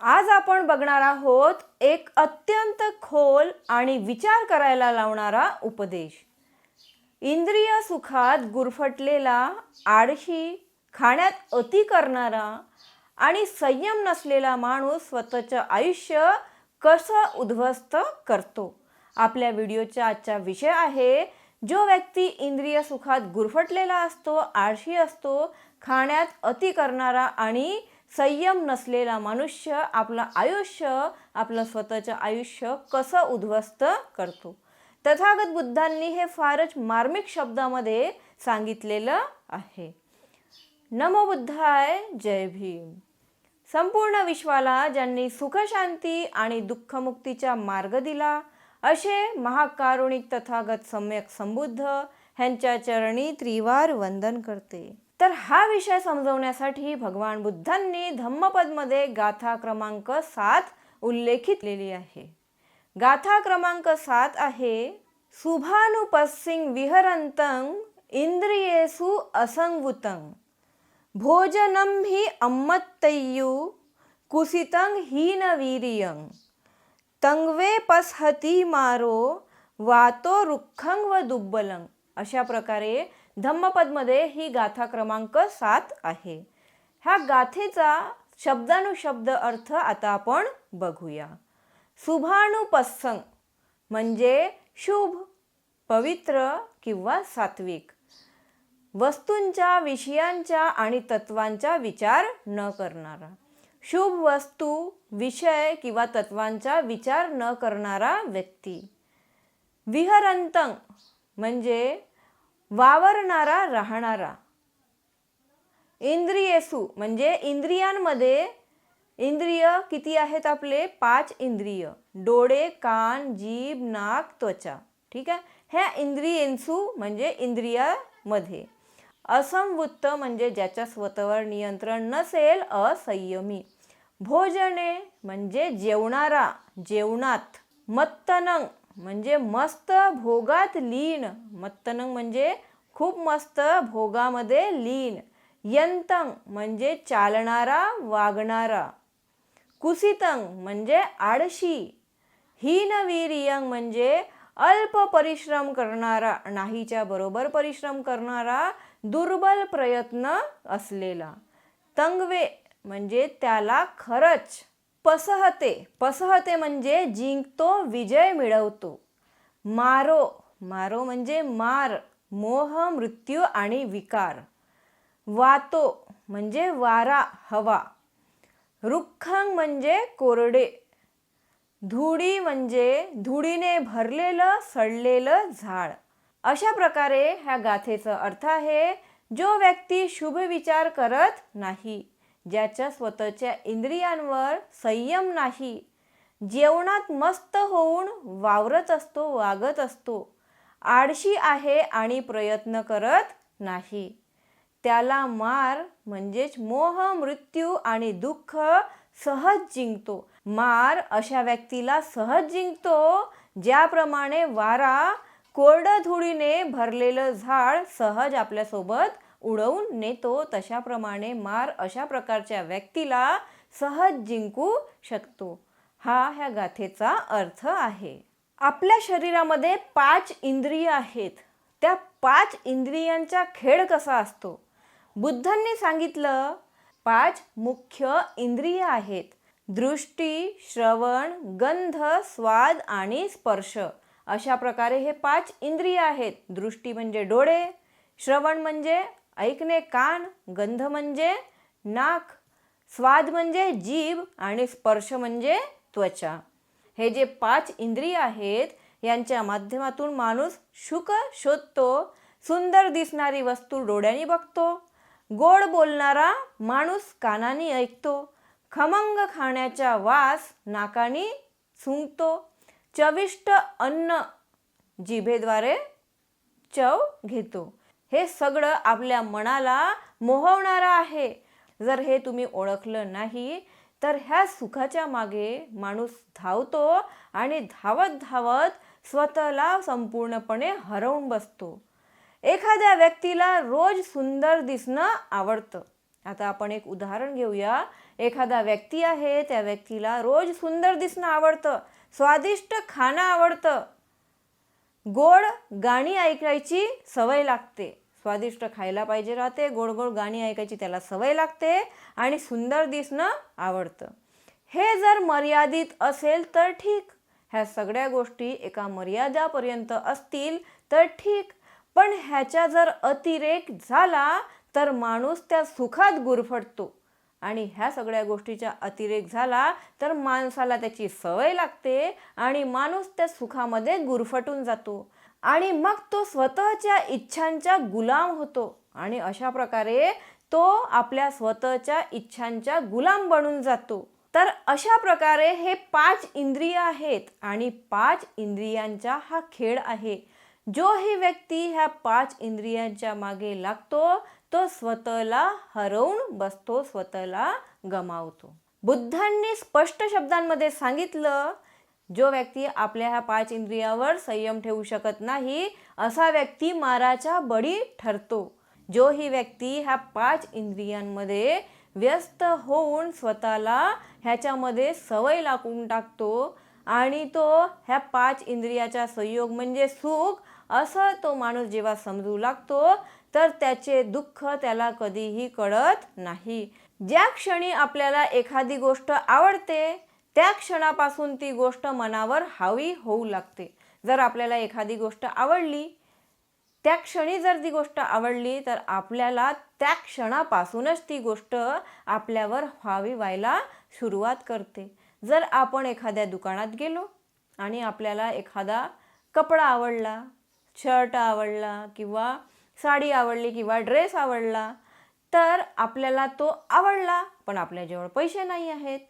आज आपण बघणार आहोत एक अत्यंत खोल आणि विचार करायला लावणारा उपदेश. इंद्रिय सुखात गुरफटलेला आळशी खाण्यात अति करणारा आणि संयम नसलेला माणूस स्वतःचं आयुष्य कसं उद्ध्वस्त करतो? आपल्या व्हिडिओचा आजचा विषय आहे जो व्यक्ती इंद्रिय सुखात गुरफटलेला असतो आळशी असतो खाण्यात अति करणारा आणि संयम नसलेला मनुष्य आपलं आयुष्य आपलं स्वतःचं आयुष्य कसं उद्ध्वस्त करतो? तथागत बुद्धांनी हे फारच मार्मिक शब्दामध्ये सांगितलेलं आहे. नमो बुद्धाय जय भीम. संपूर्ण विश्वाला ज्यांनी सुखशांती आणि दुःखमुक्तीचा मार्ग दिला असे महाकारुणिक तथागत सम्यक संबुद्ध ह्यांच्या चरणी त्रिवार वंदन करते. तर हा विषय समजवण्यासाठी भगवान बुद्धांनी धम्मपदमध्ये गाथा क्रमांक सात उल्लेखित केलेली आहे. गाथा क्रमांक सात आहे शुभानुपस्सिंग विहरंतंग इंद्रियेसु असंगुतंग भोजनं हि अम्मत्तय्यु कुसितं हीनवीर्यं तंगवे पसहती मारो वातो रुखंग व दुब्बलंग। अशा प्रकारे धम्मपदमध्ये ही गाथा क्रमांक सात आहे. ह्या गाथेचा शब्दानुशब्द अर्थ आता आपण बघूया. शुभानुपस्संग म्हणजे शुभ पवित्र किंवा सात्विक. वस्तूंच्या विषयांच्या आणि तत्वांचा विचार न करणारा. शुभ वस्तू विषय किंवा तत्वांचा विचार न करणारा व्यक्ती. विहरंतंग म्हणजे वावरणारा राहणारा. इंद्रियेसु म्हणजे इंद्रियांमध्ये इंद्रिय किती आहेत आपले? पाच इंद्रिय. डोळे कान जीभ नाक त्वचा. ठीक आहे? ह्या इंद्रियेंसू म्हणजे इंद्रियामध्ये. असंवृत्त म्हणजे ज्याच्या स्वतःवर नियंत्रण नसेल असंयमी. भोजने म्हणजे जेवणारा जेवणात मत्तनंग. म्हणजे मस्त भोगात लीन. मत्तनंग म्हणजे खूप मस्त भोगामध्ये लीन. यंतंग म्हणजे चालणारा वागणारा. कुसितंग म्हणजे आळशी हीनवीरियंग म्हणजे अल्प परिश्रम करणारा नाहीच्या बरोबर परिश्रम करणारा दुर्बल प्रयत्न असलेला. तंगवे म्हणजे त्याला खरंच. पसहते. पसहते म्हणजे जिंकतो विजय मिळवतो. मारो. मारो म्हणजे मार मोह मृत्यू आणि विकार. वातो म्हणजे वारा हवा. रुखंग म्हणजे कोरडे. धुडी म्हणजे धुडीने भरलेलं सडलेलं झाड. अशा प्रकारे ह्या गाथेचा अर्थ आहे जो व्यक्ती शुभ विचार करत नाही. ज्याच्या स्वतःच्या इंद्रियांवर संयम नाही जेवणात मस्त होऊन वावरत असतो वागत असतो आळशी आहे आणि प्रयत्न करत नाही. त्याला मार म्हणजेच मोह मृत्यू आणि दुःख सहज जिंकतो. मार अशा व्यक्तीला सहज जिंकतो ज्याप्रमाणे वारा कोरडं धुळीने भरलेलं झाड सहज आपल्यासोबत उडवून नेतो तशाप्रमाणे मार अशा प्रकारच्या व्यक्तीला सहज जिंकू शकतो. हा ह्या गाथेचा अर्थ आहे. आपल्या शरीरामध्ये पाच इंद्रिय आहेत. त्या पाच इंद्रियांचा खेळ कसा असतो? बुद्धांनी सांगितलं पाच मुख्य इंद्रिय आहेत. दृष्टी श्रवण गंध स्वाद आणि स्पर्श. अशा प्रकारे हे पाच इंद्रिय आहेत. दृष्टी म्हणजे डोळे श्रवण म्हणजे ऐकणे कान गंध म्हणजे नाक स्वाद म्हणजे जीभ आणि स्पर्श म्हणजे त्वचा. हे जे पाच इंद्रिय आहेत यांच्या माध्यमातून माणूस शुक शोधतो सुंदर दिसणारी वस्तू डोळ्यांनी बघतो गोड बोलणारा माणूस कानाने ऐकतो खमंग खाण्याचा वास नाकाने सुंगतो चविष्ट अन्न जिभेद्वारे चव घेतो. हे सगळं आपल्या मनाला मोहवणारं आहे. जर हे तुम्ही ओळखलं नाही तर ह्या सुखाच्या मागे माणूस धावतो आणि धावत धावत स्वतःला संपूर्णपणे हरवून बसतो. एखाद्या व्यक्तीला रोज सुंदर दिसणं आवडतं. आता आपण एक उदाहरण घेऊया. एखादा व्यक्ती आहे त्या व्यक्तीला रोज सुंदर दिसणं आवडतं स्वादिष्ट खाणं आवडतं. गोड गाणी ऐकायची सवय लागते. स्वादिष्ट खायला पाहिजे राहते गोड गोड गाणी ऐकायची त्याला सवय लागते आणि सुंदर दिसणं आवडतं. हे जर मर्यादित असेल तर ठीक. ह्या सगळ्या गोष्टी एका मर्यादापर्यंत असतील तर ठीक. पण ह्याचा जर अतिरेक झाला तर माणूस त्या सुखात गुरफटतो. आणि ह्या सगळ्या गोष्टीचा अतिरेक झाला तर माणसाला त्याची सवय लागते आणि माणूस त्या सुखामध्ये गुरफटून जातो. आणि मग तो स्वतःच्या इच्छांचा गुलाम होतो. आणि अशा प्रकारे तो आपल्या स्वतःच्या इच्छांचा गुलाम बनून जातो. तर अशा प्रकारे हे पाच इंद्रिय आहेत आणि पाच इंद्रियांचा हा खेळ आहे. जो ही व्यक्ती ह्या पाच इंद्रियांच्या मागे लागतो तो स्वतःला हरवून बसतो स्वतःला गमावतो. बुद्धांनी स्पष्ट शब्दांमध्ये सांगितलं जो व्यक्ती आपल्या ह्या पाच इंद्रियावर संयम ठेवू शकत नाही असा व्यक्ती माराचा बळी ठरतो. जो ही व्यक्ती ह्या पाच इंद्रियांमध्ये व्यस्त होऊन स्वतःला ह्याच्यामध्ये सवय लागून टाकतो आणि तो ह्या पाच इंद्रियाचा संयोग म्हणजे सुख असं तो माणूस जेव्हा समजू लागतो तर त्याचे दुःख त्याला कधीही कळत नाही. ज्या क्षणी आपल्याला एखादी गोष्ट आवडते त्या क्षणापासून ती गोष्ट मनावर हावी होऊ लागते. जर आपल्याला एखादी गोष्ट आवडली त्या क्षणी जर ती गोष्ट आवडली तर आपल्याला त्या क्षणापासूनच ती गोष्ट आपल्यावर व्हावी व्हायला सुरुवात करते. जर आपण एखाद्या दुकानात गेलो आणि आपल्याला एखादा कपडा आवडला शर्ट आवडला किंवा साडी आवडली किंवा ड्रेस आवडला तर आपल्याला तो आवडला पण आपल्याजवळ पैसे नाही आहेत.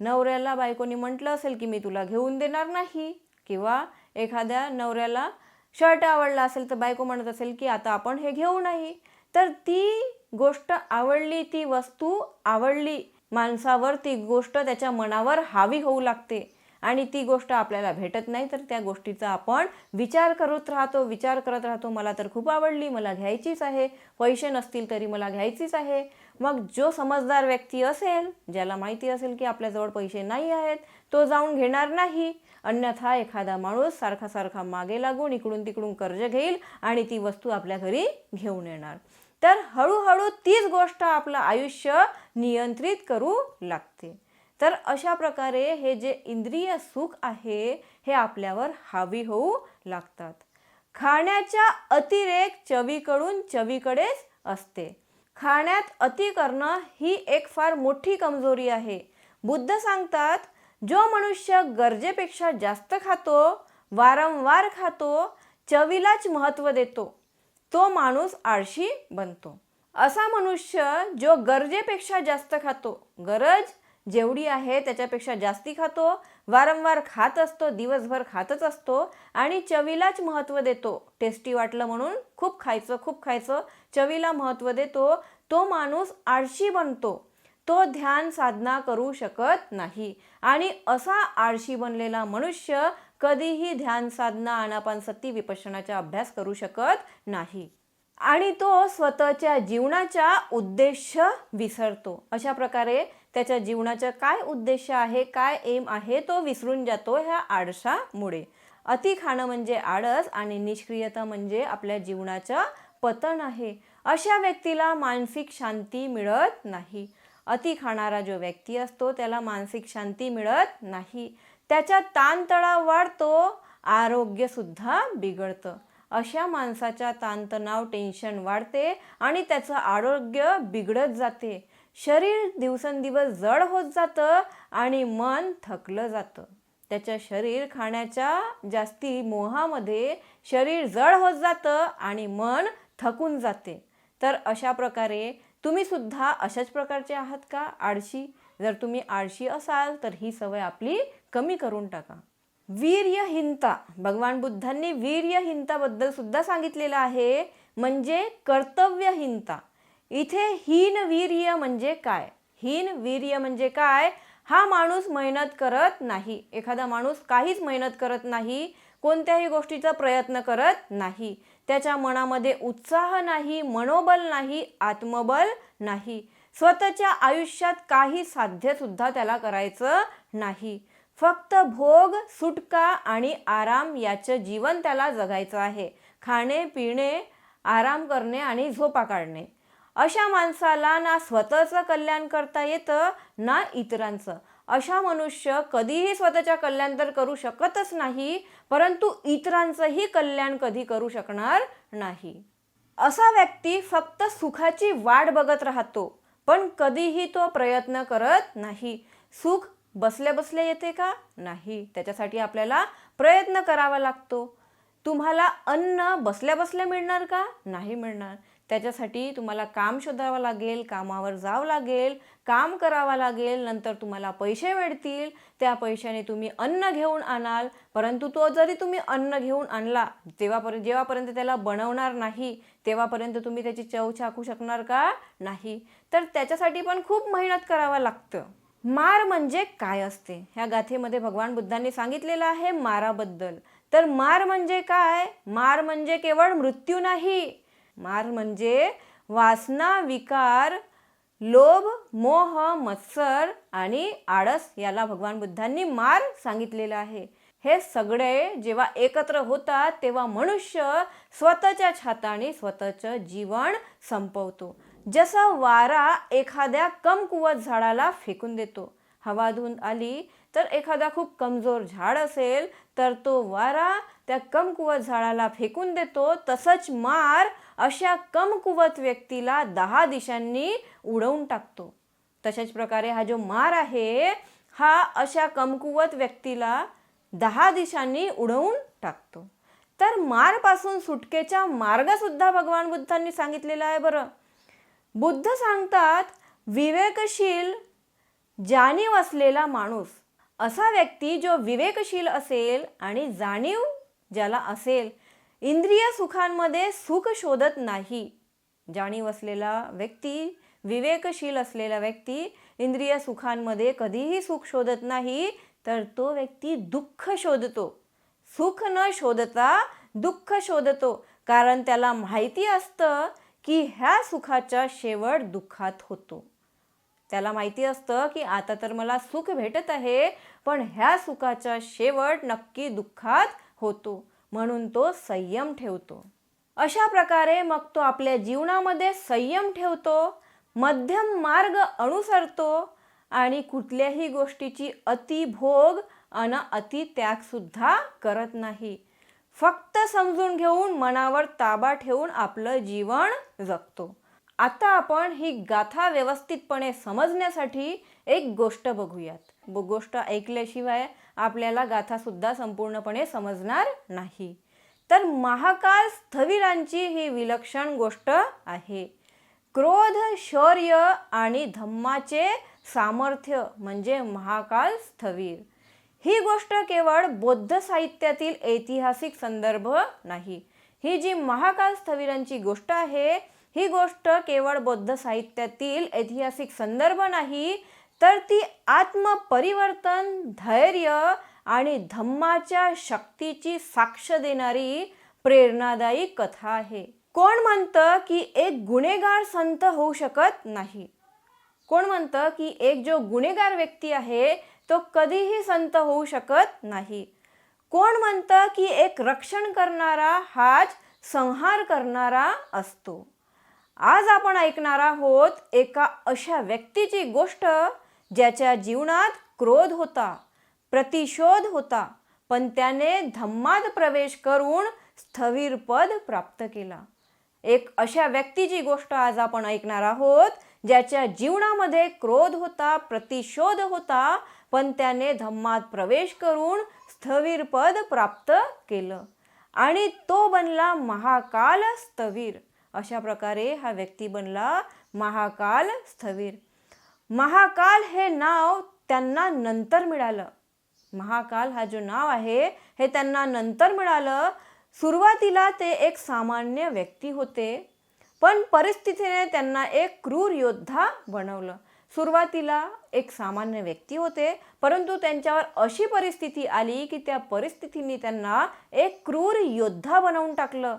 नवऱ्याला बायकोनी म्हटलं असेल की मी तुला घेऊन देणार नाही किंवा एखाद्या नवऱ्याला शर्ट आवडला असेल तर बायको म्हणत असेल की आता आपण हे घेऊ नाही. तर ती गोष्ट आवडली ती वस्तू आवडली माणसावर ती गोष्ट त्याच्या मनावर हावी होऊ लागते. आणि ती गोष्ट आपल्याला भेटत नाही तर त्या गोष्टीचा आपण विचार करत राहतो. विचार करत राहतो मला तर खूप आवडली मला घ्यायचीच आहे. पैसे नसतील तरी मला घ्यायचीच आहे. मग जो समजदार व्यक्ती असेल ज्याला माहिती असेल की आपल्याजवळ पैसे नाही आहेत तो जाऊन घेणार नाही. अन्यथा एखादा माणूस सारखा सारखा मागे लागून इकडून तिकडून कर्ज घेईल आणि ती वस्तू आपल्या घरी घेऊन येणार. तर हळूहळू तीच गोष्ट आपलं आयुष्य नियंत्रित करू लागते. तर अशा प्रकारे हे जे इंद्रिय सुख आहे हे आपल्यावर हावी होऊ लागतात. खाण्याच्या अतिरेक चवीकडून चवीकडेच असते. खाण्यात अति करणं ही एक फार मोठी कमजोरी आहे. बुद्ध सांगतात जो मनुष्य गरजेपेक्षा जास्त खातो वारंवार खातो चवीलाच महत्त्व देतो तो माणूस आळशी बनतो. असा मनुष्य जो गरजेपेक्षा जास्त खातो गरज जेवढी आहे त्याच्यापेक्षा जास्ती खातो वारंवार खात असतो दिवसभर खातच असतो आणि चवीलाच महत्त्व देतो. टेस्टी वाटलं म्हणून खूप खायचं खूप खायचं. चवीला महत्त्व देतो. तो माणूस आळशी बनतो. तो ध्यान साधना करू शकत नाही. आणि असा आळशी बनलेला मनुष्य कधीही ध्यान साधना आनापानसती विपशनाचा अभ्यास करू शकत नाही. आणि तो स्वतःच्या जीवनाचा उद्देश विसरतो. अशा प्रकारे त्याच्या जीवनाचा काय उद्देश आहे काय एम आहे तो विसरून जातो ह्या आळसामुळे अति खाणं म्हणजे आळस आणि निष्क्रियता म्हणजे आपल्या जीवनाचं पतन आहे. अशा व्यक्तीला मानसिक शांती मिळत नाही. अति खाणारा जो व्यक्ती असतो त्याला मानसिक शांती मिळत नाही. त्याचा ताणतणाव वाढतो आरोग्यसुद्धा बिघडतं. अशा माणसाच्या ताणतणाव टेन्शन वाढते आणि त्याचं आरोग्य बिघडत जाते. शरीर दिवसेंदिवस जड होत जातं आणि मन थकलं जातं. त्याच्या शरीर खाण्याच्या जास्ती मोहामध्ये शरीर जड होत जातं आणि मन थकून जाते. तर अशा प्रकारे तुम्ही सुद्धा अशाच प्रकारचे आहात का? आळशी? जर तुम्ही आळशी असाल तर ही सवय आपली कमी करून टाका. वीर्यहीनता. भगवान बुद्धांनी वीर्यहीनताबद्दल सुद्धा सांगितलेलं आहे. म्हणजे कर्तव्यहीनता. इथे हीन वीर्य म्हणजे काय? हीन वीर्य म्हणजे काय? हा माणूस मेहनत करत नाही. एखादा माणूस काहीच मेहनत करत नाही कोणत्याही गोष्टीचा प्रयत्न करत नाही. त्याच्या मनामध्ये उत्साह नाही मनोबल नाही आत्मबल नाही. स्वतःच्या आयुष्यात काही साध्यसुद्धा त्याला करायचं नाही. फक्त भोग सुटका आणि आराम याचं जीवन त्याला जगायचं आहे. खाणे पिणे आराम करणे आणि झोपा काढणे. अशा माणसाला ना स्वतःचं कल्याण करता येतं ना इतरांचं. अशा मनुष्य कधीही स्वतःच्या कल्याण तर करू शकतच नाही परंतु इतरांचंही कल्याण कधी करू शकणार नाही. असा व्यक्ती फक्त सुखाची वाट बघत राहतो पण कधीही तो प्रयत्न करत नाही. सुख बसल्या बसल्या येते का? नाही. त्याच्यासाठी आपल्याला प्रयत्न करावा लागतो. तुम्हाला अन्न बसल्या बसल्या मिळणार का? नाही मिळणार. त्याच्यासाठी तुम्हाला काम शोधावं लागेल कामावर जावं लागेल काम करावं लागेल नंतर तुम्हाला पैसे मिळतील. त्या पैशाने तुम्ही अन्न घेऊन आणाल. परंतु तो जरी तुम्ही अन्न घेऊन आणला तेव्हापर्यंत जेव्हापर्यंत त्याला बनवणार नाही तेव्हापर्यंत तुम्ही त्याची चव चाकू शकणार का? नाही. तर त्याच्यासाठी पण खूप मेहनत करावं लागतं. मार म्हणजे काय असते? ह्या गाथेमध्ये भगवान बुद्धांनी सांगितलेलं आहे माराबद्दल. तर मार म्हणजे काय? मार म्हणजे केवळ मृत्यू नाही मार म्हणजे वासना विकार लोभ मोह मत्सर आणि आळस याला भगवान बुद्धांनी मार सांगितलेला आहे. हे सगळे जेव्हा एकत्र होतात तेव्हा मनुष्य स्वतःच्या छाताने स्वतःचं जीवन संपवतो. जसा वारा एखाद्या कमकुवत झाडाला फेकून देतो. हवा धुंद आली तर एखादा खूप कमजोर झाड असेल तर तो वारा त्या कमकुवत झाडाला फेकून देतो तसंच मार अशा कमकुवत व्यक्तीला दहा दिशांनी उडवून टाकतो. तशाच प्रकारे हा जो मार आहे हा अशा कमकुवत व्यक्तीला दहा दिशांनी उडवून टाकतो. तर मारपासून सुटकेचा मार्गसुद्धा भगवान बुद्धांनी सांगितलेला आहे बरं. बुद्ध सांगतात विवेकशील जाणीव असलेला माणूस असा व्यक्ती जो विवेकशील असेल आणि जाणीव ज्याला असेल इंद्रिय सुखांमध्ये सुख शोधत नाही. जाणीव असलेला व्यक्ती विवेकशील असलेला व्यक्ती इंद्रिय सुखांमध्ये कधीही सुख शोधत नाही तर तो व्यक्ती दुःख शोधतो. सुख न शोधता दुःख शोधतो कारण त्याला माहिती असतं की ह्या सुखाचा शेवट दुःखात होतो. त्याला माहिती असतं की आता तर मला सुख भेटत आहे पण ह्या सुखाचा शेवट नक्की दुःखात होतो म्हणून तो संयम ठेवतो. अशा प्रकारे मग तो आपल्या जीवनामध्ये संयम ठेवतो मध्यम मार्ग अनुसरतो आणि कुठल्याही गोष्टीची अतिभोग आणि अति त्यागसुद्धा करत नाही. फक्त समजून घेऊन मनावर ताबा ठेवून आपलं जीवन जगतो. आता आपण ही गाथा व्यवस्थितपणे समजण्यासाठी एक गोष्ट बघूयात. गोष्ट ऐकल्याशिवाय आपल्याला गाथासुद्धा संपूर्णपणे समजणार नाही. तर महाकाल स्थविरांची ही विलक्षण गोष्ट आहे. क्रोध शौर्य आणि धम्माचे सामर्थ्य म्हणजे महाकाल स्थवीर. ही गोष्ट केवळ बौद्ध साहित्यातील ऐतिहासिक संदर्भ नाही. ही जी महाकाल स्थविरांची गोष्ट आहे ही गोष्ट केवळ बौद्ध साहित्यातील ऐतिहासिक संदर्भ नाही तर ती आत्मपरिवर्तन धैर्य आणि धम्माच्या शक्तीची साक्ष देणारी प्रेरणादायी कथा आहे. कोण म्हणतं की एक गुन्हेगार संत होऊ शकत नाही? कोण म्हणतं की एक जो गुन्हेगार व्यक्ती आहे तो कधीही संत होऊ शकत नाही? कोण म्हणतं की एक रक्षण करणारा हाच संहार करणारा असतो? आज आपण ऐकणार आहोत एका अशा व्यक्तीची गोष्ट ज्याच्या जीवनात क्रोध होता प्रतिशोध होता पण त्याने धम्मात प्रवेश करून स्थवीर पद प्राप्त केला. एक अशा व्यक्तीची गोष्ट आज आपण ऐकणार आहोत ज्याच्या जीवनामध्ये क्रोध होता प्रतिशोध होता पण त्याने धम्मात प्रवेश करून स्थवीर पद प्राप्त केलं. आणि तो बनला महाकाल स्थवीर. अशा प्रकारे हा व्यक्ती बनला महाकाल स्थवीर. महाकाल हे नाव त्यांना नंतर मिळालं. महाकाल हा जो नाव आहे हे त्यांना नंतर मिळालं. सुरुवातीला ते एक सामान्य व्यक्ती होते पण परिस्थितीने त्यांना एक क्रूर योद्धा बनवलं. सुरुवातीला एक सामान्य व्यक्ती होते परंतु त्यांच्यावर अशी परिस्थिती आली की त्या परिस्थितीने त्यांना एक क्रूर योद्धा बनवून टाकलं.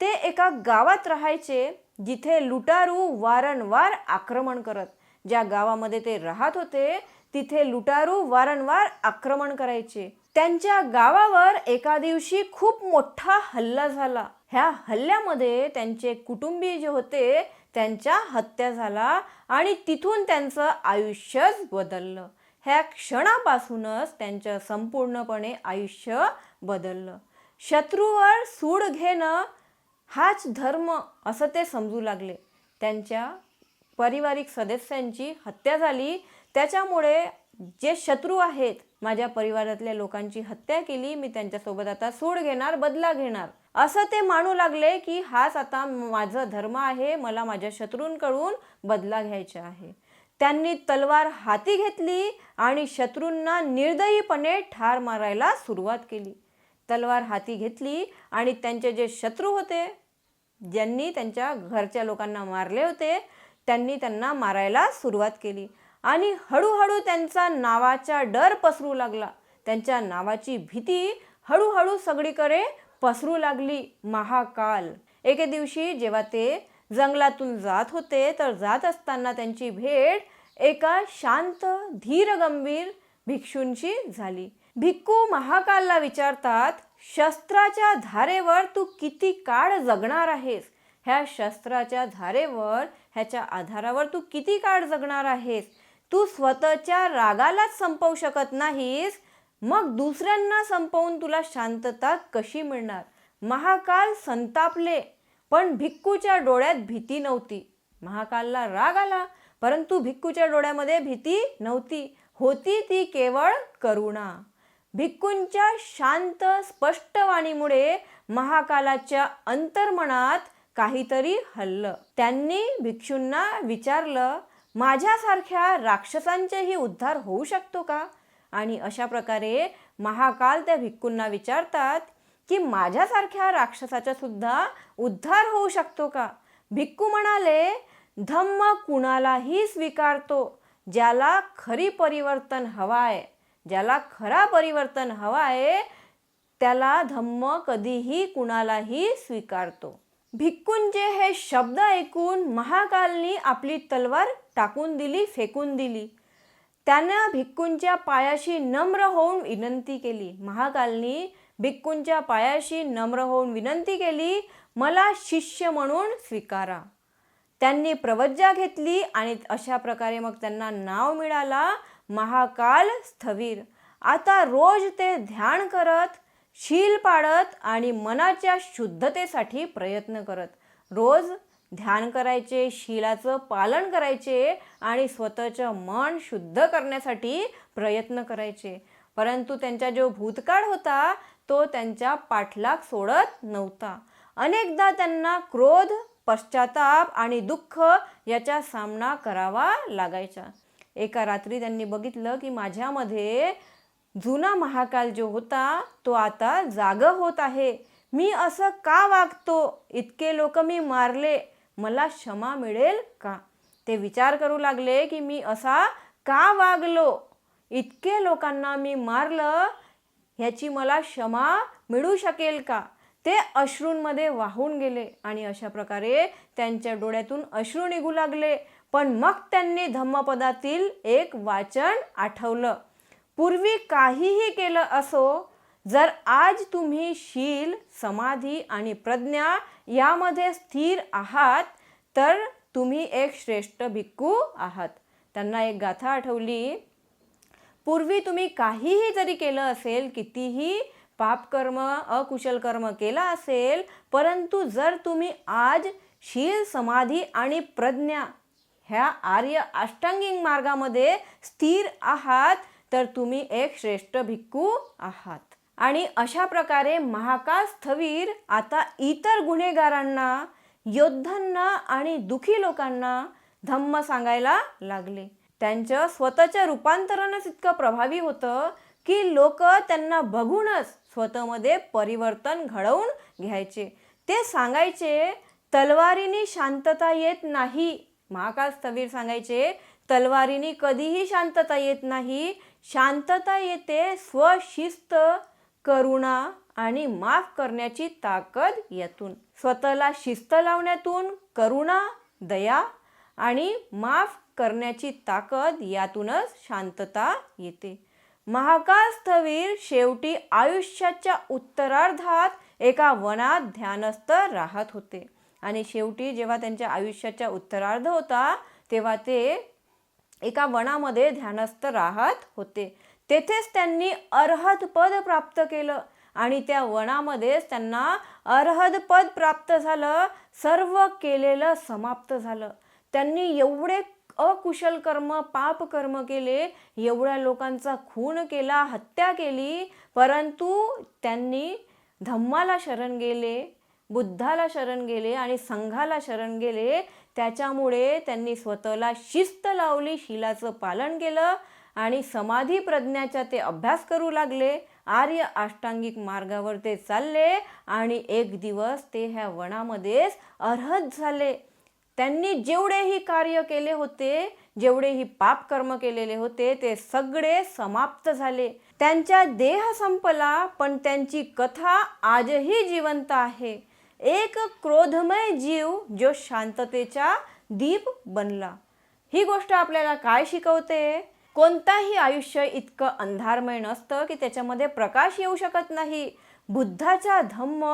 ते एका गावात राहायचे जिथे लुटारू वारंवार आक्रमण करत. ज्या गावामध्ये ते राहत होते तिथे लुटारू वारंवार आक्रमण करायचे. त्यांच्या गावावर एका दिवशी खूप मोठा हल्ला झाला. ह्या हल्ल्यामध्ये त्यांचे कुटुंबीय जे होते त्यांच्या हत्या झाला आणि तिथून त्यांचं आयुष्यच बदललं. ह्या क्षणापासूनच त्यांचं संपूर्णपणे आयुष्य बदललं. शत्रूवर सूड घेणं हाच धर्म असं ते समजू लागले. त्यांच्या पारिवारिक सदस्यांची हत्या झाली. त्याच्यामुळे जे शत्रू आहेत माझ्या परिवारातल्या लोकांची हत्या केली मी त्यांच्यासोबत आता सूड घेणार बदला घेणार. असं ते मानू लागले की हाच आता माझा धर्म आहे मला माझ्या शत्रूंकडून बदला घ्यायचा आहे. त्यांनी तलवार हाती घेतली आणि शत्रूंना निर्दयीपणे ठार मारायला सुरुवात केली. तलवार हाती घेतली आणि त्यांचे जे शत्रू होते ज्यांनी त्यांच्या घरच्या लोकांना मारले होते त्यांनी त्यांना मारायला सुरुवात केली. आणि हळूहळू त्यांचा नावाचा डर पसरू लागला. त्यांच्या नावाची भीती हळूहळू सगळीकडे पसरू लागली. महाकाल. एके दिवशी जेव्हा ते जंगलातून जात होते तर जात असताना त्यांची भेट एका शांत धीरगंभीर भिक्षूंशी झाली. भिक्खू महाकालला विचारतात शस्त्राच्या धारेवर तू किती काळ जगणार आहेस? ह्या शस्त्राच्या धारेवर ह्याच्या आधारावर तू किती काळ जगणार आहेस? तू स्वतःच्या रागालाच संपवू शकत नाहीस. मग दुसऱ्यांना संपवून तुला शांतता कशी मिळणार? महाकाल संतापले पण भिक्कूच्या डोळ्यात भीती नव्हती. महाकालला राग आला परंतु भिक्कूच्या डोळ्यामध्ये भीती नव्हती. होती ती केवळ करुणा. भिक्कूंच्या शांत स्पष्ट वाणीमुळे महाकालाच्या अंतर्मनात काहीतरी हल्लं. त्यांनी भिक्षूंना विचारलं माझ्यासारख्या राक्षसांचेही उद्धार होऊ शकतो का? आणि अशा प्रकारे महाकाल त्या भिक्कूंना विचारतात की माझ्यासारख्या राक्षसाचा सुद्धा उद्धार होऊ शकतो का? भिक्कू म्हणाले धम्म कुणालाही स्वीकारतो ज्याला खरी परिवर्तन हवाय ज्याला खरा परिवर्तन हवाय त्याला धम्म कधीही कुणालाही स्वीकारतो. भिक्कूंचे हे शब्द ऐकून महाकालनी आपली तलवार टाकून दिली फेकून दिली. त्यानं भिक्कूंच्या पायाशी नम्र होऊन विनंती केली. महाकालनी भिक्कूंच्या पायाशी नम्र होऊन विनंती केली मला शिष्य म्हणून स्वीकारा. त्यांनी प्रवज्जा घेतली आणि अशा प्रकारे मग त्यांना नाव मिळाला महाकाल स्थवीर. आता रोज ते ध्यान करत शील पाडत आणि मनाच्या शुद्धतेसाठी प्रयत्न करत. रोज ध्यान करायचे शीलाचं पालन करायचे आणि स्वतःचं मन शुद्ध करण्यासाठी प्रयत्न करायचे. परंतु त्यांचा जो भूतकाळ होता तो त्यांच्या पाठलाग सोडत नव्हता. अनेकदा त्यांना क्रोध पश्चाताप आणि दुःख याचा सामना करावा लागायचा. एका रात्री त्यांनी बघितलं की माझ्यामध्ये जुना महाकाल जो होता तो आता जाग होत आहे. मी असं का वागतो? इतके लोक मी मारले. मला क्षमा मिळेल का? ते विचार करू लागले की मी असा का वागलो? इतके लोकांना मी मारलं ह्याची मला क्षमा मिळू शकेल का? ते अश्रूंमध्ये वाहून गेले आणि अशा प्रकारे त्यांच्या डोळ्यातून अश्रू निघू लागले. पण मग त्यांनी धम्मपदातील एक वाचन आठवलं. पूर्वी काहीही केलं असो जर आज तुम्ही शील समाधी आणि प्रज्ञा यामध्ये स्थिर आहात तर तुम्ही एक श्रेष्ठ भिक्खू आहात. त्यांना एक गाथा आठवली पूर्वी तुम्ही काहीही जरी केलं असेल कितीही पापकर्म अकुशल कर्म केला असेल परंतु जर तुम्ही आज शील समाधी आणि प्रज्ञा ह्या आर्य अष्टांगिक मार्गामध्ये स्थिर आहात तर तुम्ही एक श्रेष्ठ भिक्खू आहात. आणि अशा प्रकारे महाकाल स्थवीर आता इतर गुन्हेगारांना योद्धांना आणि दुखी लोकांना धम्म सांगायला लागले. त्यांचं स्वतःच्या रूपांतरणच इतकं प्रभावी होतं की लोक त्यांना बघूनच स्वतःमध्ये परिवर्तन घडवून घ्यायचे. ते सांगायचे तलवारीने शांतता येत नाही. महाकाल स्थवीर सांगायचे तलवारीने कधीही शांतता येत नाही शांतता येते स्वशिस्त करुणा आणि माफ करण्याची ताकद यातून. स्वतःला शिस्त लावण्यातून करुणा दया आणि माफ करण्याची ताकद यातूनच शांतता येते. महाकाल स्थवीर शेवटी आयुष्याच्या उत्तरार्धात एका वनात ध्यानस्थ राहत होते. आणि शेवटी जेव्हा त्यांच्या आयुष्याच्या उत्तरार्ध होता तेव्हा ते एका वनामध्ये ध्यानस्थ राहत होते. तेथेच त्यांनी अर्हत पद प्राप्त केलं आणि त्या वनामध्येच त्यांना अर्हद पद प्राप्त झालं सर्व केलेलं समाप्त झालं. त्यांनी एवढे अकुशल कर्म पाप कर्म केले एवढ्या लोकांचा खून केला हत्या केली परंतु त्यांनी धम्माला शरण गेले बुद्धाला शरण गेले आणि संघाला शरण गेले त्याच्यामुळे त्यांनी स्वतःला शिस्त लावली शिलाचं पालन केलं आणि समाधी प्रज्ञाचा ते अभ्यास करू लागले. आर्य अष्टांगिक मार्गावर ते चालले आणि एक दिवस ते ह्या वनामध्येच अर्हत झाले. त्यांनी जेवढेही कार्य केले होते जेवढेही पाप कर्म केलेले होते ते सगळे समाप्त झाले. त्यांचा देह संपला पण त्यांची कथा आजही जिवंत आहे. एक क्रोधमय जीव जो शांततेचा दीप बनला. ही गोष्ट आपल्याला काय शिकवते? कोणताही आयुष्य इतकं अंधारमय नसतं की त्याच्यामध्ये प्रकाश येऊ शकत नाही. बुद्धाचा धम्म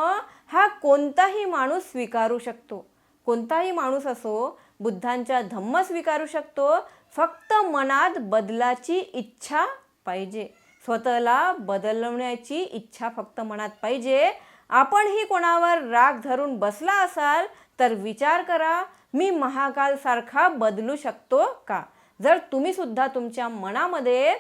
हा कोणताही माणूस स्वीकारू शकतो. कोणताही माणूस असो बुद्धांचा धम्म स्वीकारू शकतो. फक्त मनात बदलाची इच्छा पाहिजे. स्वतःला बदलवण्याची इच्छा फक्त मनात पाहिजे. आपणही कोणावर राग धरून बसला असाल तर विचार करा मी महाकालसारखा बदलू शकतो का? जर तुम्ही सुद्धा तुमच्या मनामध्ये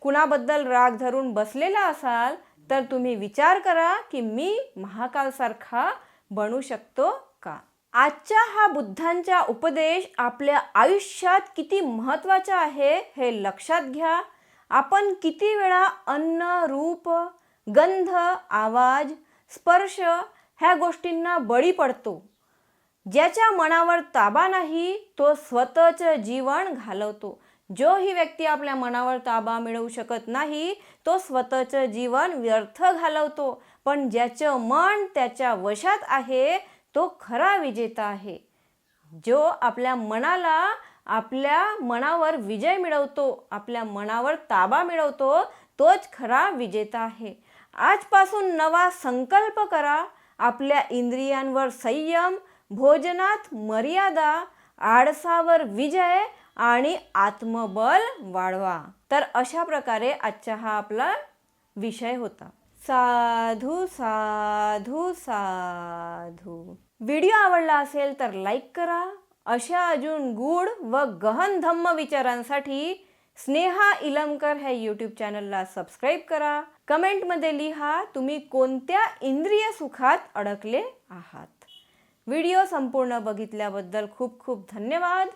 कुणाबद्दल राग धरून बसलेला असाल तर तुम्ही विचार करा की मी महाकालसारखा बनू शकतो का? आजच्या हा बुद्धांचा उपदेश आपल्या आयुष्यात किती महत्त्वाचा आहे हे लक्षात घ्या. आपण किती वेळा अन्न रूप गंध आवाज स्पर्श ह्या गोष्टींना बळी पडतो. ज्याच्या मनावर ताबा नाही तो स्वतःचं जीवन घालवतो. जो ही व्यक्ती आपल्या मनावर ताबा मिळवू शकत नाही तो स्वतःचं जीवन व्यर्थ घालवतो. पण ज्याचं मन त्याच्या वशात आहे तो खरा विजेता आहे. जो आपल्या मनाला आपल्या मनावर विजय मिळवतो आपल्या मनावर ताबा मिळवतो तोच खरा विजेता आहे. आजपासून नवा संकल्प करा. आपल्या इंद्रियांवर संयम भोजनात मर्यादा आळसावर विजय आणि आत्मबल वाढवा. तर अशा प्रकारे आजचा हा आपला विषय होता. साधू साधू साधू. व्हिडिओ आवडला असेल तर लाईक करा. अशा अजून गूढ व गहन धम्म विचारांसाठी स्नेहा इलमकर ह्या यूट्यूब चॅनलला सबस्क्राईब करा. कमेंटमध्ये लिहा तुम्ही कोणत्या इंद्रिय सुखात अडकले आहात. व्हिडिओ संपूर्ण बघितल्याबद्दल खूप खूप धन्यवाद.